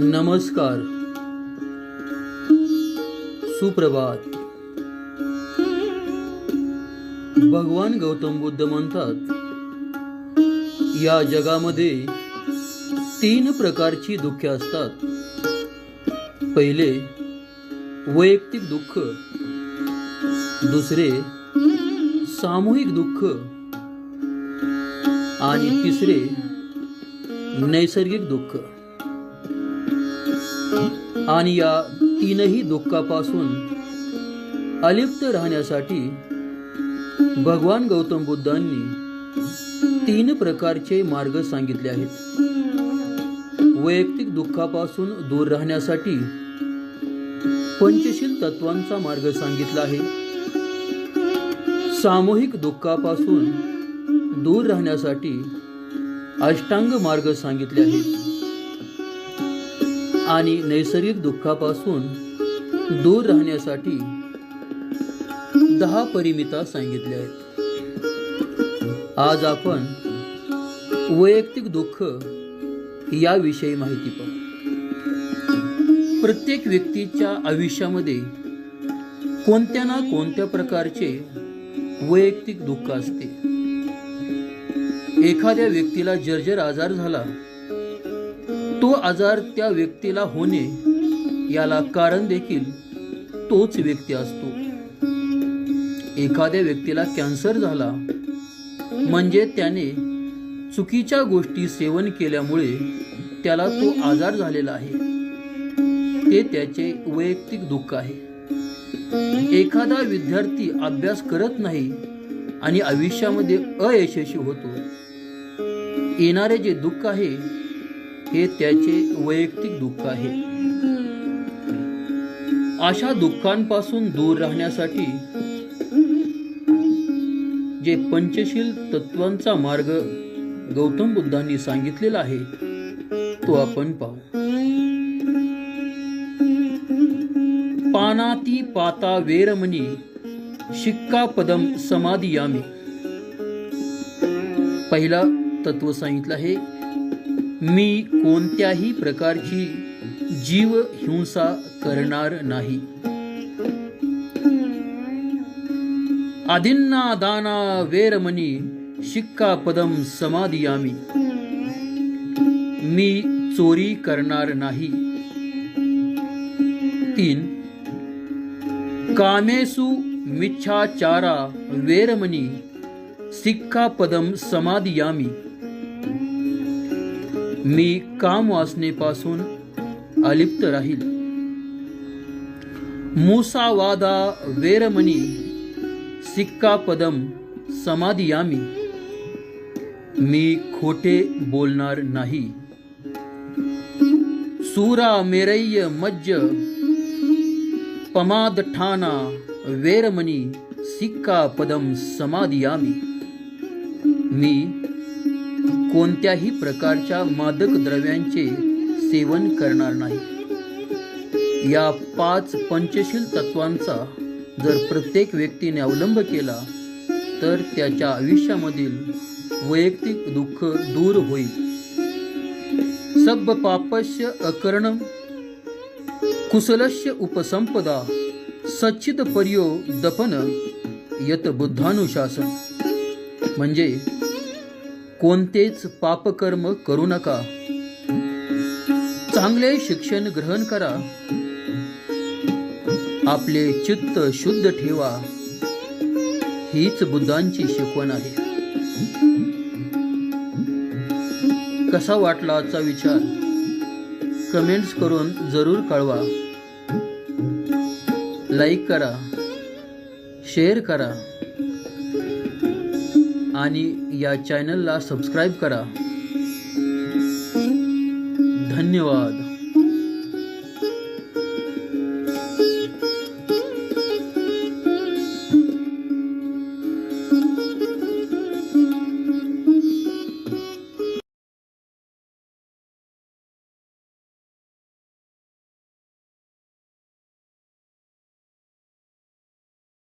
नमस्कार। सुप्रभात। भगवान गौतम बुद्ध म्हणतात या जगामध्ये तीन प्रकारची दुःखे असतात. पहिले वैयक्तिक दुःख दुसरे सामूहिक दुःख आणि तिसरे नैसर्गिक दुःख. आणि या तीनही दुःखापासून अलिप्त राहण्यासाठी भगवान गौतम बुद्धांनी तीन प्रकारचे मार्ग सांगितले आहेत. वैयक्तिक दुःखापासून दूर राहण्यासाठी पंचशील तत्वांचा मार्ग सांगितला आहे. सामूहिक दुःखापासून दूर राहण्यासाठी अष्टांग मार्ग सांगितले आहेत. आणि नैसर्गिक दुःखापासून दूर राहण्यासाठी दहा परिमिता सांगितल्या आहेत. आज आपण वैयक्तिक दुःख याविषयी माहिती पाहू. प्रत्येक व्यक्तीच्या आयुष्यामध्ये कोणत्या ना कोणत्या प्रकारचे वैयक्तिक दुःख असते. एखाद्या व्यक्तीला जर्जर आजार झाला तो आजार त्या व्यक्तीला होणे याला कारण देखील तोच व्यक्ती असतो. एखाद्या व्यक्तीला कॅन्सर झाला म्हणजे त्याने चुकीच्या गोष्टी सेवन केल्यामुळे त्याला तो आजार झालेला आहे. ते त्याचे वैयक्तिक दुःख आहे. एखादा विद्यार्थी अभ्यास करत नाही आणि आयुष्यामध्ये अयशस्वी होतो. येणारे जे दुःख आहे हे त्याचे वैयक्तिक दुःख आहे. अशा दुःखांपासून दूर राहण्यासाठी जे पंचशील तत्वांचा मार्ग गौतम बुद्धांनी सांगितलेला आहे तो आपण पाहू. पानाती पाता वेरमणी शिक्का पदम समाधियामी. पहिला तत्व सांगितलं आहे मी कोणत्याही प्रकारची जीव हिंसा करणार नाही. आदिन्ना दाना वेरमणी शिक्का पदम समाधियामी. मी चोरी करणार नाही. तीन कामेसु मिच्छाचारा वेरमणी सिक्का पदम समाधियामी. मी काम वासनेपासून अलिप्त राहील. मुसावादा वेरमणी, सिक्का पदम समाधियामी. मी खोटे बोलणार नाही. सुरा मेरय्य मज्ज, पमाद ठाना वेरमणी, सिक्का पदम समाधियामी. मी कोणत्याही प्रकारच्या मादक द्रव्यांचे सेवन करणार नाही. या पाच पंचशील तत्वांचा जर प्रत्येक व्यक्तीने अवलंब केला तर त्याच्या आयुष्यामधील वैयक्तिक दुःख दूर होईल. सब पापस्य अकर्ण कुशलस्य उपसंपदा सच्चित पर्यो दपन यत बुद्धानुशासन. म्हणजे कोणतेच पापकर्म करू नका. चांगले शिक्षण ग्रहण करा. आपले चित्त शुद्ध ठेवा. हीच बुद्धांची शिकवण आहे. कसा वाटला आजचा विचार? कमेंट्स करून जरूर कळवा. लाईक करा. शेअर करा. आणि या चॅनलला सबस्क्राईब करा. धन्यवाद.